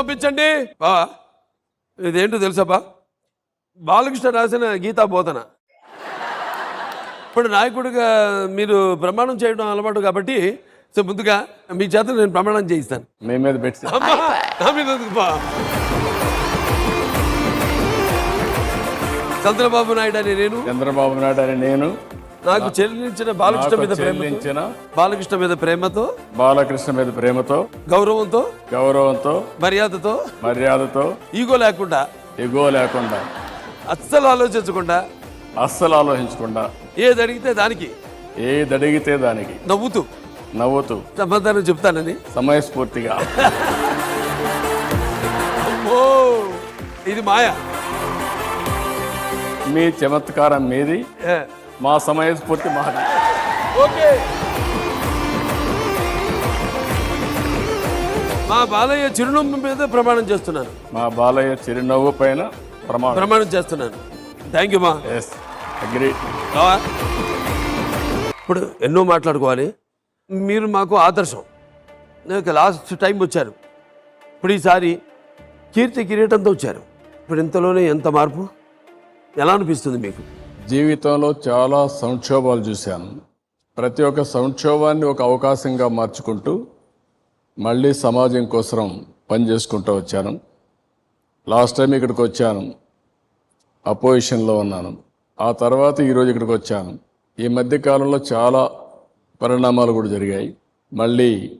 పంపించండి. బా ఇదేంటో తెలుసా బా బాలకృష్ణ రాసిన గీతా బోధన. ఇప్పుడు నాయకుడిగా మీరు ప్రమాణం చేయడం అలవాటు కాబట్టి సో ముందుగా మీ చేత నేను ప్రమాణం చేయిస్తాను. మీ మీద పెట్టి. చంద్రబాబు నాయుడు అని నేను. చంద్రబాబు నాయుడు అని నేను. నాకు చెల్లించిన బాలకృష్ణ మీద చెల్లించిన బాలకృష్ణ మీద ప్రేమతో బాలకృష్ణ మీద ప్రేమతో గౌరవంతో గౌరవంతో మర్యాదతో మర్యాదతో ఈగో లేకుండా ఎగో లేకుండా అస్సలు ఆలోచించకుండా అస్సలు ఆలోచించకుండా ఏది అడిగితే దానికి ఏది అడిగితే దానికి నవ్వుతూ నవ్వుతూ సమాధానం చెప్తానని. సమయస్ఫూర్తిగా. ఓ ఇది మాయ. మీ చమత్కారం మీది. మా సమయస్ఫూర్తి మాది. ఓకే. మా బాలయ్య చిరునవ్వు మీద ప్రమాణం చేస్తున్నాను మా బాలయ్య చిరునవ్వు పైన ప్రమాణం. ప్రమాణం చేస్తున్నాను థ్యాంక్ యూ మా. Yes agree? ఇప్పుడు ఎన్నో మాట్లాడుకోవాలి. మీరు మాకు ఆదర్శం. నాకు లాస్ట్ టైం వచ్చారు. ఇప్పుడు ఈసారి కీర్తి కిరీటంతో వచ్చారు. ఇప్పుడు ఇంతలోనే ఎంత మార్పు? ఎలా అనిపిస్తుంది మీకు? జీవితంలో చాలా సంక్షోభాలు చూశాను. ప్రతి ఒక్క సంక్షోభాన్ని ఒక అవకాశంగా మార్చుకుంటూ మళ్ళీ సమాజం కోసం పనిచేసుకుంటూ వచ్చాను. లాస్ట్ టైం ఇక్కడికి వచ్చాను. అపోజిషన్లో ఉన్నాను. ఆ తర్వాత ఈరోజు ఇక్కడికి వచ్చాను. ఈ మధ్య కాలంలో చాలా పరిణామాలు కూడా జరిగాయి. మళ్ళీ